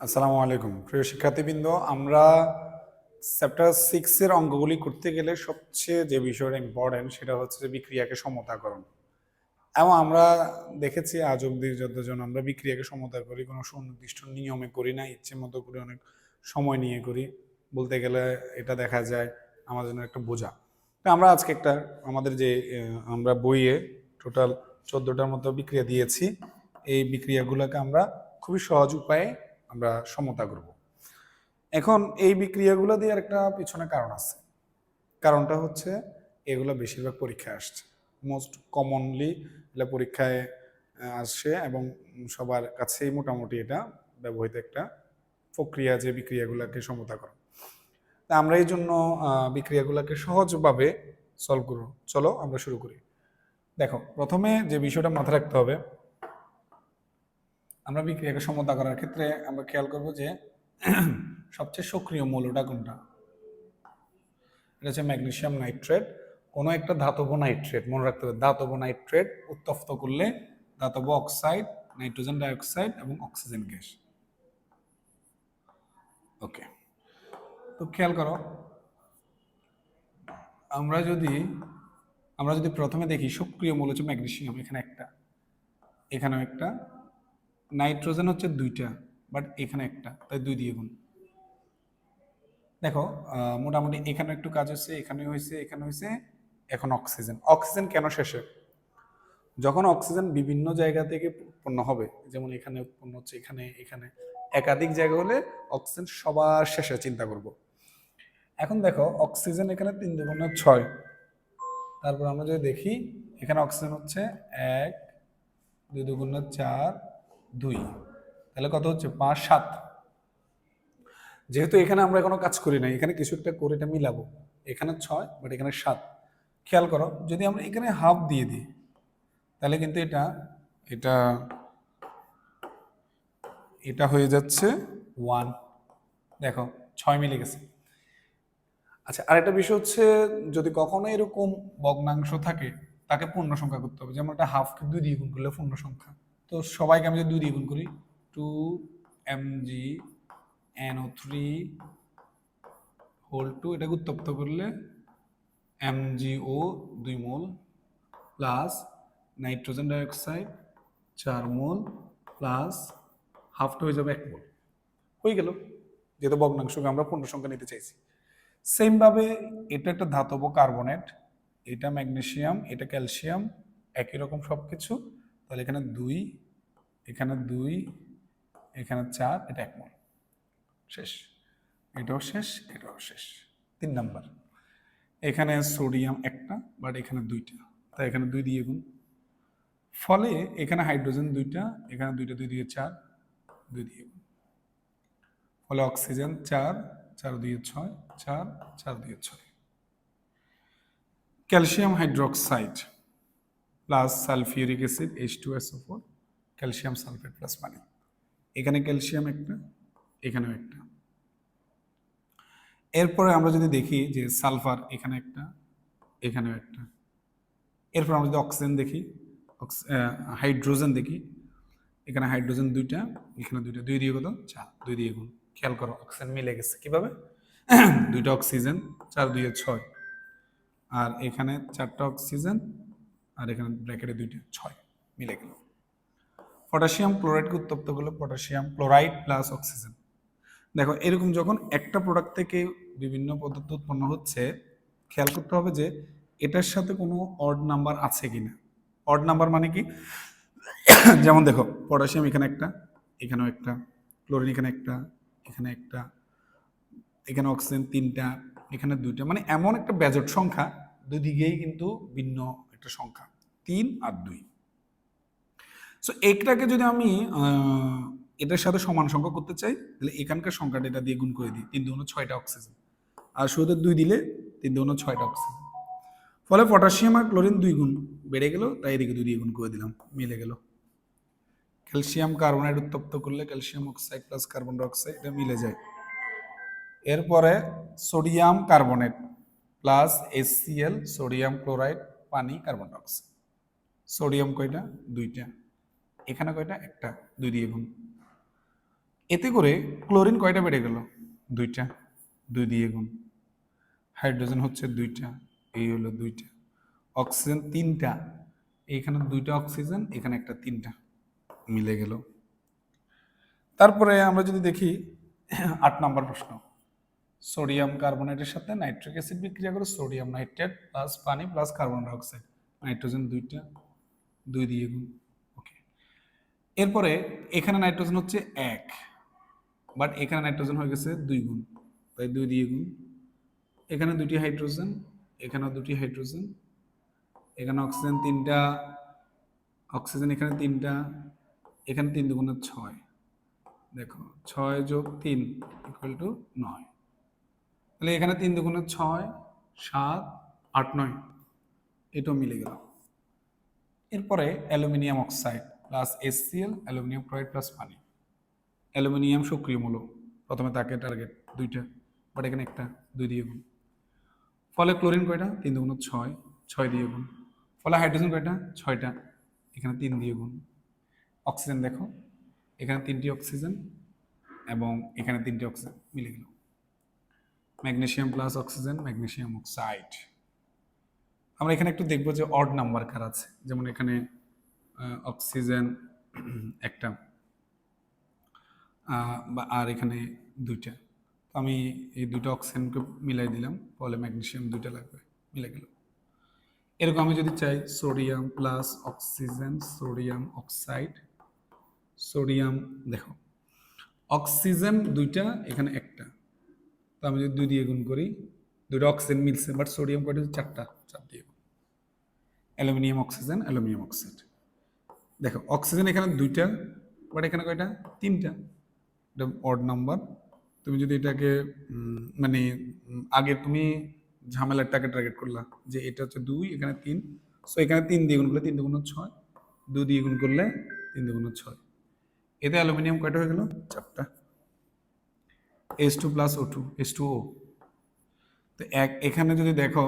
আসসালামু আলাইকুম। প্রিয় শিক্ষার্থীবৃন্দ, আমরা চ্যাপ্টার সিক্সের অঙ্কগুলি করতে গেলে সবচেয়ে যে বিষয়টা ইম্পর্টেন্ট সেটা হচ্ছে যে বিক্রিয়াকে সমতাকরণ। এবং আমরা দেখেছি আজ অব্দি যতজন আমরা বিক্রিয়াকে সমতা করি, কোনো সুনির্দিষ্ট নিয়মে করি না, ইচ্ছে মতো করে অনেক সময় নিয়ে করি। বলতে গেলে এটা দেখা যায় আমাদের জন্য একটা বোঝা। আমরা আজকে একটা, আমাদের যে আমরা বইয়ে টোটাল চোদ্দোটার মতো বিক্রিয়া দিয়েছি। এই বিক্রিয়াগুলোকে আমরা খুবই সহজ উপায়ে আমরা সমতা করব। এখন এই বিক্রিয়াগুলো দিয়ে একটা পিছনে কারণ আছে। কারণটা হচ্ছে এগুলো বেশিরভাগ পরীক্ষায় আসছে। মোস্ট কমনলি এগুলো পরীক্ষায় আসছে এবং সবার কাছেই মোটামুটি এটা ব্যবহৃত একটা প্রক্রিয়া যে বিক্রিয়াগুলোকে সমতা করা। তা আমরা এই জন্য বিক্রিয়াগুলোকে সহজভাবে সলভ করব। চলো আমরা শুরু করি। দেখো, প্রথমে যে বিষয়টা মাথায় রাখতে হবে আমরা বিক্রিয়াকে সমতা করার ক্ষেত্রে আমরা খেয়াল করব যে সবচেয়ে সক্রিয় মৌলটা কোনটা? এটা হচ্ছে ম্যাগনেশিয়াম নাইট্রেট। কোনো একটা ধাতব নাইট্রেট, মনে রাখতে হবে, ধাতব নাইট্রেট উত্তপ্ত করলে ধাতব অক্সাইড, নাইট্রোজেন ডাইঅক্সাইড এবং অক্সিজেন গ্যাস। ওকে। তো খেয়াল করো, আমরা যদি আমরা যদি প্রথমে দেখি সক্রিয় মূল হচ্ছে ম্যাগনেশিয়াম এখানে একটা, এখানেও একটা। নাইট্রোজেন হচ্ছে দুইটা বাট এখানে একটা, তাই দুই দিয়ে গুণ। দেখো মোটামুটি এখানে একটু কাজ হচ্ছে, এখানে হয়েছে এখানে হয়েছে, এখন অক্সিজেন। অক্সিজেন কেন শেষে? যখন অক্সিজেন বিভিন্ন জায়গা থেকে উৎপন্ন হবে, যেমন এখানে উৎপন্ন হচ্ছে, এখানে এখানে, একাধিক জায়গা হলে অক্সিজেন সবার শেষে চিন্তা করব। এখন দেখো, অক্সিজেন এখানে তিন দুগুণ ছয়। তারপর আমরা যদি দেখি, এখানে অক্সিজেন হচ্ছে এক, দুই দুগুণ চার দুই। তাহলে কত হচ্ছে? পাঁচ, সাত। যেহেতু এখানে আমরা কোনো কাজ করি না এখানে কিছু একটা করে এটা মিলাবো। এখানে ছয় বাট এখানে সাত। খেয়াল করো, যদি আমরা এখানে হাফ দিয়ে দিই, তাহলে কিন্তু এটা এটা এটা হয়ে যাচ্ছে ওয়ান দেখো, ছয় মিলে গেছে। আচ্ছা আরেকটা বিষয় হচ্ছে, যদি কখনো এরকম ভগ্নাংশ থাকে, তাকে পূর্ণ সংখ্যা করতে হবে। যেমন একটা হাফকে দুই দিয়ে গুণ করলে পূর্ণ সংখ্যা তো সবাইকে আমি যদি দুই দিয়ে গুণ করি two M G N O three whole two এটাকে উত্তপ্ত করলে এম জি ও দুই মোল প্লাস নাইট্রোজেন ডাইঅক্সাইড চার মোল প্লাস হাফটা হয়ে যাবে এক মোল। হয়ে গেল। যেহেতু ভগ্নাংশকে আমরা পূর্ণ সংখ্যা নিতে চাইছি। সেমভাবে এটা একটা ধাতব কার্বনেট এটা ম্যাগনেশিয়াম এটা ক্যালসিয়াম একই রকম সব কিছু তাহলে এখানে দুই এখানে দুই, এখানে চার, এটা এক মোল শেষ। এটাও শেষ এটাও শেষ। তিন নাম্বার। এখানে সোডিয়াম একটা, বাট এখানে দুইটা। তাই এখানে দুই দিয়ে গুণ। ফলে এখানে হাইড্রোজেন দুইটা, এখানে দুইটা, দুই দিয়ে চার, দুই দিয়ে গুণ। ফলে অক্সিজেন চার চার দিয়ে ছয়, চার চার দিয়ে ছয়। Calcium hydroxide. Plus sulphuric acid H two S four calcium sulphate plus পানি এখানে ক্যালসিয়াম একটা, এখানেও একটা। এরপরে আমরা যদি দেখি যে সালফার এখানে একটা, এখানেও একটা। এরপর আমরা যদি অক্সিজেন দেখি হাইড্রোজেন দেখি, এখানে হাইড্রোজেন দুইটা, এখানে দুইটা, দুই দিয়ে কত? চার, দুই দিয়ে গুণ। খেয়াল করো, অক্সিজেন মিলে গেছে কীভাবে? দুইটা অক্সিজেন, চার দুইয়ে ছয়। আর এখানে চারটা অক্সিজেন আর এখানে ব্র্যাকেটে দুইটা, ছয় মিলে গেল। পটাশিয়াম ক্লোরাইডকে উত্তপ্ত করলে পটাশিয়াম ক্লোরাইড প্লাস অক্সিজেন। দেখো, এরকম যখন একটা প্রোডাক্ট থেকে বিভিন্ন পদার্থ উৎপন্ন হচ্ছে, খেয়াল করতে হবে যে এটার সাথে কোনো অড নাম্বার আছে কি না অড নাম্বার মানে কি? যেমন দেখো, পটাশিয়াম এখানে একটা, এখানেও একটা, ক্লোরিন এখানে একটা এখানে একটা, এখানে অক্সিজেন তিনটা, এখানে দুইটা। মানে এমন একটা ব্যাজট সংখ্যা দুই দিকেই কিন্তু ভিন্ন একটা সংখ্যা, তিন আর দুই। সো এইটাকে যদি আমি এটার সাথে সমান সংখ্যা করতে চাই, তাহলে এখানকার সংখ্যাটা এটা দিয়ে গুণ করে দিই, তিন দুগুণ ছয়টা অক্সিজেন। আর শুধু দুই দিলে তিন দুগুণ ছয়টা অক্সিজেন। ফলে পটাশিয়াম আর ক্লোরিন দুই গুণ বেড়ে গেল, তাই এদিকে দুই দিয়ে গুণ করে দিলাম, মিলে গেল। ক্যালসিয়াম কার্বনাইড উত্তপ্ত করলে calcium oxide plus carbon dioxide, এটা মিলে যায়। এরপরে sodium carbonate plus S C L sodium chloride পানি কার্বন ডাইঅক্সাইড সোডিয়াম কয়টা? দুইটা। এখানে কয়টা? একটা। দুই দিয়ে গুণ। এতে করে ক্লোরিন কয়টা বেড়ে গেল? দুইটা। দুই দিয়ে গুণ। হাইড্রোজেন হচ্ছে দুইটা। এই হলো দুইটা। অক্সিজেন তিনটা। এইখানে দুইটা অক্সিজেন এখানে একটা তিনটা মিলে গেল। তারপরে আমরা যদি দেখি আট নম্বর প্রশ্ন। সোডিয়াম কার্বনেটের সাথে নাইট্রিক অ্যাসিড বিক্রিয়া করে সোডিয়াম নাইট্রেট প্লাস পানি প্লাস কার্বন ডাইঅক্সাইড নাইট্রোজেন দুইটা, দুই দিয়ে গুণ। ওকে এরপরে এখানে নাইট্রোজেন হচ্ছে এক বাট এখানে নাইট্রোজেন হয়ে গেছে দুই গুণ। তাই দুই দিয়ে গুণ। এখানে দুটি হাইড্রোজেন, এখানেও দুটি হাইড্রোজেন, এখানে অক্সিজেন তিনটা, অক্সিজেন এখানে তিনটা, এখানে তিন দুগুণে ছয়। দেখো, ছয় যোগ তিন ইকুয়াল টু নয়। তাহলে এখানে তিন দুগুণে ছয়, সাত, আট, নয়, এটাও মিলে গেল। এরপরে aluminium oxide plus S C L aluminium chloride plus পানি। অ্যালুমিনিয়াম সক্রিয় মূলক প্রথমে তাকে টার্গেট দুইটা বাট এখানে একটা, দুই দিয়ে গুণ। ফলে ক্লোরিন কয়টা? তিন দুগুণ ছয় ছয় দিয়ে গুণ। ফলে হাইড্রোজেন কয়টা? ছয়টা, এখানে তিন দিয়ে গুণ। অক্সিজেন দেখো, এখানে তিনটি অক্সিজেন এবং এখানে তিনটি অক্সিজেন মিলে গেল। Magnesium plus oxygen magnesium oxide. আমরা এখানে একটু দেখব যে অড নাম্বার কার আছে। যেমন এখানে অক্সিজেন একটা বা- আর এখানে দুইটা। তো আমি এই দুটো অক্সিজেনকে মিলাই দিলাম ফলে ম্যাগনেশিয়াম দুইটা লাগবে, মিলে গেল। এরকম আমি যদি চাই, sodium plus oxygen, sodium oxide, sodium, দেখো, অক্সিজেন দুইটা, এখানে একটা। তো আমি যদি দুই দিয়ে গুণ করি, দুইটা অক্সিজেন মিলছে বাট সোডিয়াম কয়টা? হচ্ছে চারটা। চার দিয়ে অ্যালুমিনিয়াম অক্সিজেন অ্যালুমিনিয়াম অক্সাইড দেখো অক্সিজেন এখানে দুইটা বাট এখানে কয়টা? তিনটা। এটা অড নাম্বার তুমি যদি এটাকে মানে আগে তুমি ঝামেলাটাকে টার্গেট করলা যে এটা হচ্ছে দুই, এখানে তিন। সো এখানে তিন দিয়ে গুণ করলে তিন দুগুণ ছয়। দুই দিয়ে গুণ করলে তিন দুগুণ ছয়। এতে অ্যালুমিনিয়াম কয়টা হয়ে গেল? চারটা। S two plus O two S two O তো এক, এখানে যদি দেখো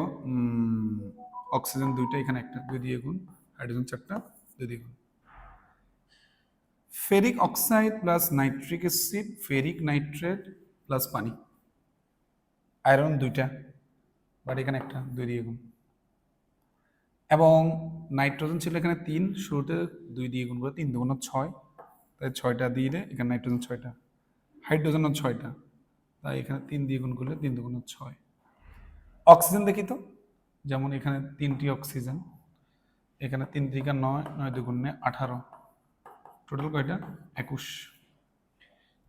অক্সিজেন দুইটা এখানে একটা, দুই দিয়ে গুণ হাইড্রোজেন চারটা, দুই দিয়ে গুণ। Ferric oxide plus nitric acid ferric nitrate plus পানি। আয়রন দুইটা বাট এখানে একটা, দুই দিয়ে গুণ। এবং নাইট্রোজেন ছিল এখানে তিন, শুরুতে দুই দিয়ে গুণ করে তিন, দুগুণ ছয়। তাই ছয়টা দিয়ে এখানে নাইট্রোজেন ছয়টা হাইড্রোজেনও ছয়টা। তাই এখানে তিন দিয়ে গুণ করলে তিন দুগুণ ছয়। অক্সিজেন দেখি তো? যেমন এখানে তিনটি অক্সিজেন, এখানে তিন থেকে নয় নয় দুগুণে আঠারো। টোটাল কয়টা? একুশ।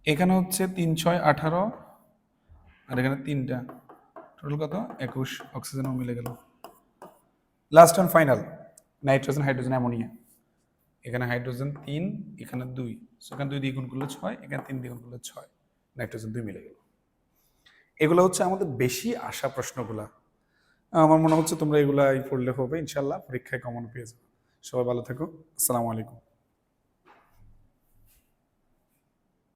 এখানে হচ্ছে তিন, ছয়, আঠারো, আর এখানে তিনটা। টোটাল কত? একুশ। অক্সিজেনও মিলে গেল। Last and final nitrogen hydrogen ammonia এখানে হাইড্রোজেন তিন, এখানে দুই। সেখানে দুই দ্বিগুণ করলে ছয়, এখানে তিন দ্বিগুণ করলে ছয়। নাইট্রোজেন দুই মিলে গেল। এগুলো হচ্ছে আমাদের বেশি আসা প্রশ্নগুলা। আমার মনে হচ্ছে তোমরা এগুলাই পড়লে হবে ইনশাল্লাহ পরীক্ষায় কমন পেয়ে যাবে। সবাই ভালো থাকো, আসসালামু আলাইকুম।